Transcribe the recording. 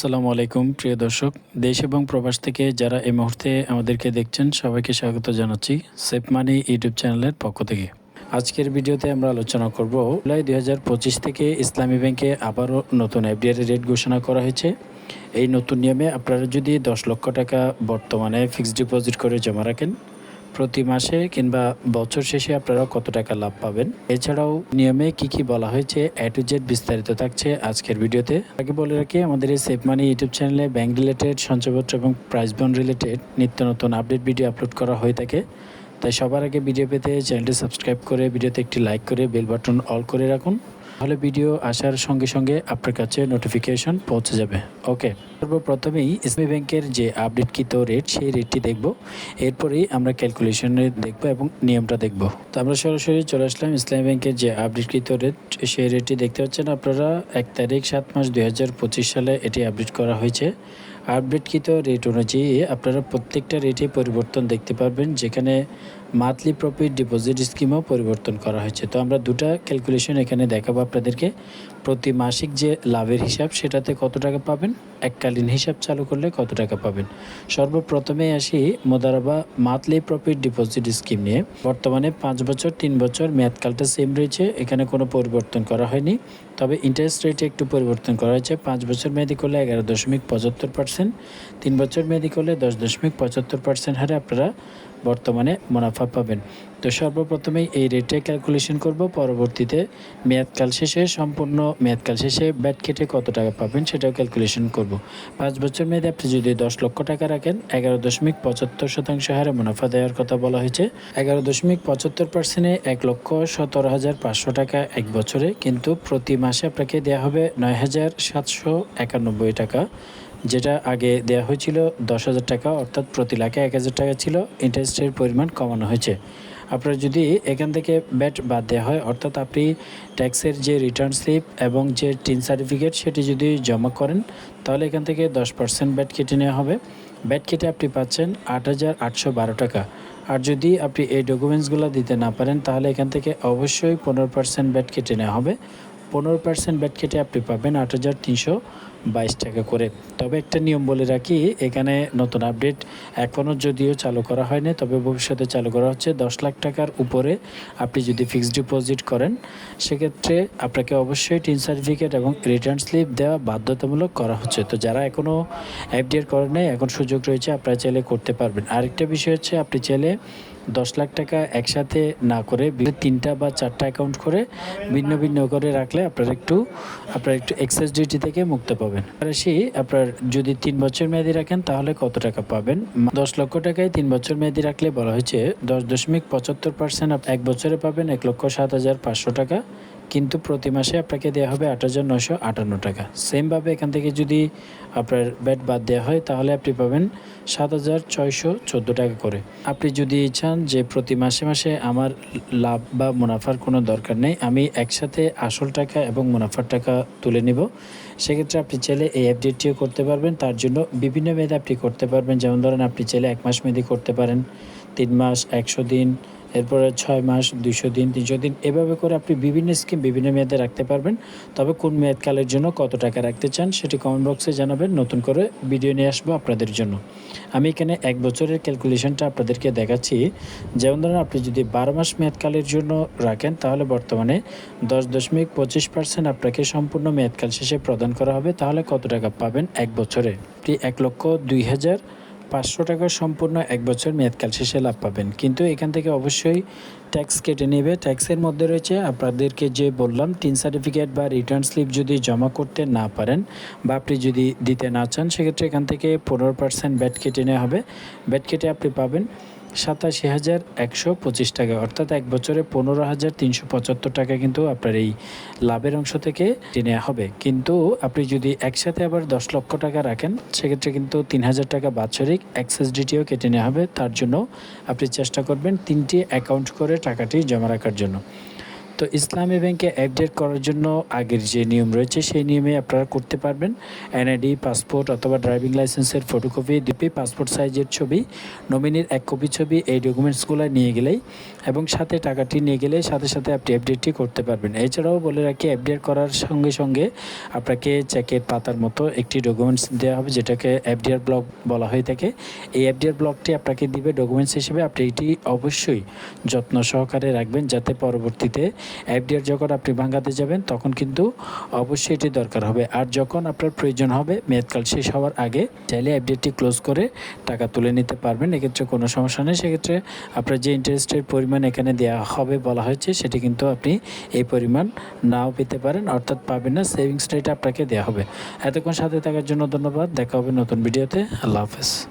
আসসালামু আলাইকুম, প্রিয় দর্শক। দেশ এবং প্রবাস থেকে যারা এই মুহূর্তে আমাদেরকে দেখছেন, সবাইকে স্বাগত জানাচ্ছি সেফ মানি ইউটিউব চ্যানেলের পক্ষ থেকে। আজকের ভিডিওতে আমরা আলোচনা করব, জুলাই দু হাজার পঁচিশ থেকে ইসলামী ব্যাংকে আবারও নতুন এফডিআর রেট ঘোষণা করা হয়েছে। এই নতুন নিয়মে আপনারা যদি দশ লক্ষ টাকা বর্তমানে ফিক্সড ডিপোজিট করে জমা রাখেন প্রতি মাসে কিংবা বছর শেষে আপনারা কত টাকা লাভ পাবেন? এছাড়াও নিয়মে কি কি বলা হয়েছে এ টু জেড বিস্তারিত থাকছে আজকের ভিডিওতে। আগে বলে রাখি, আমাদের এই সেফ মানি ইউটিউব চ্যানেলে ব্যাংক রিলেটেড সঞ্চয়পত্র এবং প্রাইস বন্ড রিলেটেড নিত্য নতুন আপডেট ভিডিও আপলোড করা হয়ে থাকে। তাই সবার আগে ভিডিও পেতে চ্যানেলটি সাবস্ক্রাইব করে ভিডিওতে একটি লাইক করে বেল বাটন অল করে রাখুন। তাহলে ভিডিও আসার সঙ্গে সঙ্গে আপনার কাছে নোটিফিকেশন পৌঁছে যাবে। ওকে সর্বপ্রথমেই ইসলামী ব্যাংকের যে আপডেটকৃত রেট সেই রেটটি দেখব। এরপরেই আমরা ক্যালকুলেশনে দেখব এবং নিয়মটা দেখব। তো আমরা সরাসরি চলে আসলাম ইসলামী ব্যাংকের যে আপডেটকৃত রেট সেই রেটটি দেখতে পাচ্ছেন আপনারা, এক তারিখ সাত মাস দু হাজার পঁচিশ সালে এটি আপডেট করা হয়েছে। আপডেটকৃত রেট অনুযায়ী আপনারা প্রত্যেকটা রেটে পরিবর্তন দেখতে পারবেন, যেখানে মান্থলি প্রফিট ডিপোজিট স্কিমও পরিবর্তন করা হয়েছে। তো আমরা দুটা ক্যালকুলেশন এখানে দেখাবো আপনাদেরকে। প্রতি মাসিক যে লাভের হিসাব, সেটাতে কত টাকা পাবেন? এককালীন হিসাব চালু করলে কত টাকা পাবেন? সর্বপ্রথমে আসি মোদারাবা মান্থলি প্রফিট ডিপোজিট স্কিম নিয়ে। বর্তমানে পাঁচ বছর, তিন বছর, মেয়াদকালটা সেম রয়েছে। এখানে কোনো পরিবর্তন করা হয়নি। তবে ইন্টারেস্ট রেটে একটু পরিবর্তন করা হয়েছে। পাঁচ বছর মেয়াদি করলে এগারো দশমিক পঁচাত্তর পার্সেন্ট তিন বছর মেয়াদি করলে দশ দশমিক পঁচাত্তর পার্সেন্ট হারে আপনারা বর্তমানে মুনাফা পাবেন। তো সর্বপ্রথমেই এই রেটে ক্যালকুলেশন করব। পরবর্তীতে মেয়াদকাল শেষে সম্পূর্ণ মেয়াদকাল শেষে ব্যাট কেটে কত টাকা পাবেন সেটাও ক্যালকুলেশন করব। পাঁচ বছর মেয়াদে আপনি যদি দশ লক্ষ টাকা রাখেন, এগারো দশমিক পঁচাত্তর শতাংশ হারে মুনাফা দেওয়ার কথা বলা হয়েছে। এগারো দশমিক পঁচাত্তর পার্সেন্টে এক লক্ষ সতেরো হাজার পাঁচশো টাকা এক বছরে। কিন্তু প্রতি মাসে আপনাকে দেওয়া হবে নয় হাজার সাতশো একানব্বই টাকা। যেটা আগে দেওয়া হয়েছিল দশ হাজার টাকা, অর্থাৎ প্রতি লাখে এক হাজার টাকা ছিল ইন্টারেস্টের পরিমাণ কমানো হয়েছে। আপনার যদি এখান থেকে ব্যাট বাদ দেওয়া হয়, অর্থাৎ আপনি ট্যাক্সের যে রিটার্ন স্লিপ এবং যে টিন সার্টিফিকেট সেটি যদি জমা করেন, তাহলে এখান থেকে দশ পার্সেন্ট ব্যাট কেটে নেওয়া হবে। ব্যাট কেটে আপনি পাচ্ছেন আট হাজার আটশো বারো টাকা। আর যদি আপনি এই ডকুমেন্টসগুলো দিতে না পারেন, তাহলে এখান থেকে অবশ্যই পনেরো পার্সেন্ট ব্যাট কেটে নেওয়া হবে। পনেরো পার্সেন্ট ব্যাট কেটে আপনি পাবেন আট হাজার তিনশো বাইশ টাকা করে। তবে একটা নিয়ম বলে রাখি, এখানে নতুন আপডেট এখনও যদিও চালু করা হয়নি, তবে ভবিষ্যতে চালু করা হচ্ছে। দশ লাখ টাকার উপরে আপনি যদি ফিক্সড ডিপোজিট করেন, সেক্ষেত্রে আপনাকে অবশ্যই টিন সার্টিফিকেট এবং রিটার্ন স্লিপ দেওয়া বাধ্যতামূলক করা হচ্ছে। তো যারা এখনও এফডিআর করেন নাই, এখন সুযোগ রয়েছে, আপনারা চাইলে করতে পারবেন। আরেকটা বিষয় হচ্ছে, আপনি চাইলে দশ লাখ টাকা একসাথে না করে তিনটা বা চারটা অ্যাকাউন্ট করে ভিন্ন ভিন্ন করে রাখলে আপনারা একটু, আপনার একটু এক্সেস ডিউটি থেকে মুক্ত পাবেন। আর আসি আপনার যদি তিন বছর মেয়াদি রাখেন, তাহলে কত টাকা পাবেন? দশ লক্ষ টাকায় তিন বছর মেয়াদি রাখলে বলা হয়েছে দশ দশমিক পঁচাত্তর পার্সেন্ট এক বছরে পাবেন এক লক্ষ সাত হাজার পাঁচশো টাকা। কিন্তু প্রতি মাসে আপনাকে দেওয়া হবে আট হাজার নশো আটান্ন টাকা। সেমভাবে এখান থেকে যদি আপনার ব্যাট বাদ দেওয়া হয়, তাহলে আপনি পাবেন সাত হাজার ছয়শো চোদ্দ টাকা করে। আপনি যদি চান যে প্রতি মাসে মাসে আমার লাভ বা মুনাফার কোনো দরকার নেই, আমি একসাথে আসল টাকা এবং মুনাফার টাকা তুলে নিব। সেক্ষেত্রে আপনি চাইলে এই আপডেটটিও করতে পারবেন। তার জন্য বিভিন্ন মেয়াদে আপনি করতে পারবেন। যেমন ধরেন, আপনি চাইলে এক মাস মেয়াদি করতে পারেন। তিন মাস, একশো দিন এরপরে ছয় মাস, দুইশো দিন, তিনশো দিন, এভাবে করে আপনি বিভিন্ন স্কিম বিভিন্ন মেয়াদে রাখতে পারবেন। তবে কোন মেয়াদকালের জন্য কত টাকা রাখতে চান সেটি কমেন্ট বক্সে জানাবেন। নতুন করে ভিডিও নিয়ে আসব আপনাদের জন্য। আমি এখানে এক বছরের ক্যালকুলেশনটা আপনাদেরকে দেখাচ্ছি। যেমন ধরেন আপনি যদি বারো মাস মেয়াদকালের জন্য রাখেন, তাহলে বর্তমানে দশ দশমিক পঁচিশ পার্সেন্ট আপনাকে সম্পূর্ণ মেয়াদকাল শেষে প্রদান করা হবে। তাহলে কত টাকা পাবেন এক বছরে? এক লক্ষ দুই হাজার পাঁচশো টাকা সম্পূর্ণ এক বছর মেয়াদকাল শেষে লাভ পাবেন। কিন্তু এখান থেকে অবশ্যই ট্যাক্স কেটে নেবে। ট্যাক্সের মধ্যে রয়েছে, আপনাদেরকে যে বললাম, তিন সার্টিফিকেট বা রিটার্ন স্লিপ যদি জমা করতে না পারেন বা আপনি যদি দিতে না চান, সেক্ষেত্রে এখান থেকে পনেরো পার্সেন্ট ব্যাট কেটে নেওয়া হবে। ব্যাট কেটে আপনি পাবেন সাতাশি হাজার একশো পঁচিশ টাকা, অর্থাৎ এক বছরে পনেরো হাজার তিনশো পঁচাত্তর টাকা কিন্তু আপনার এই লাভের অংশ থেকে নেওয়া হবে। কিন্তু আপনি যদি একসাথে আবার দশ লক্ষ টাকা রাখেন, সেক্ষেত্রে কিন্তু তিন হাজার টাকা বাৎসরিক অ্যাক্সেস ডিটিও কেটে নেওয়া হবে। তার জন্য আপনি চেষ্টা করবেন তিনটি অ্যাকাউন্ট করে টাকাটি জমা রাখার জন্য। তো ইসলামী ব্যাংকে আপডেট করার জন্য আগের যে নিয়ম রয়েছে, সেই নিয়মে আপনারা করতে পারবেন। এনআইডি পাসপোর্ট অথবা ড্রাইভিং লাইসেন্সের ফটোকপি দুপি পাসপোর্ট সাইজের ছবি নমিনির এক কপি ছবি, এই ডকুমেন্টসগুলো নিয়ে গেলেই এবং সাথে টাকাটি নিয়ে গেলে সাথে সাথে আপনি আপডেটটি করতে পারবেন। এছাড়াও বলে রাখি আপডেট করার সঙ্গে সঙ্গে আপনাকে চেকের পাতার মতো একটি ডকুমেন্টস দেওয়া হবে, যেটাকে এফডিআর ব্লক বলা হয়ে থাকে। এই এফডিআর ব্লকটি আপনাকে দিবে ডকুমেন্টস হিসেবে। আপনি এটি অবশ্যই যত্ন সহকারে রাখবেন, যাতে পরবর্তীতে এফডিআর যখন আপনি ভাঙাতে যাবেন, তখন কিন্তু অবশ্যই এটি দরকার হবে। আর যখন আপনার প্রয়োজন হবে, মেয়াদকাল শেষ হওয়ার আগে চাইলে এফডিআরটি ক্লোজ করে টাকা তুলে নিতে পারবেন। এক্ষেত্রে কোনো সমস্যা নেই। সেক্ষেত্রে আপনার যে ইন্টারেস্টের পরিমাণ এখানে দেওয়া হবে বলা হয়েছে, সেটি কিন্তু আপনি এই পরিমাণ নাও পেতে পারেন, অর্থাৎ পাবেন না। সেভিংস রেট আপনাকে দেওয়া হবে। এতক্ষণ সাথে থাকার জন্য ধন্যবাদ। দেখা হবে নতুন ভিডিওতে। আল্লাহ হাফেজ।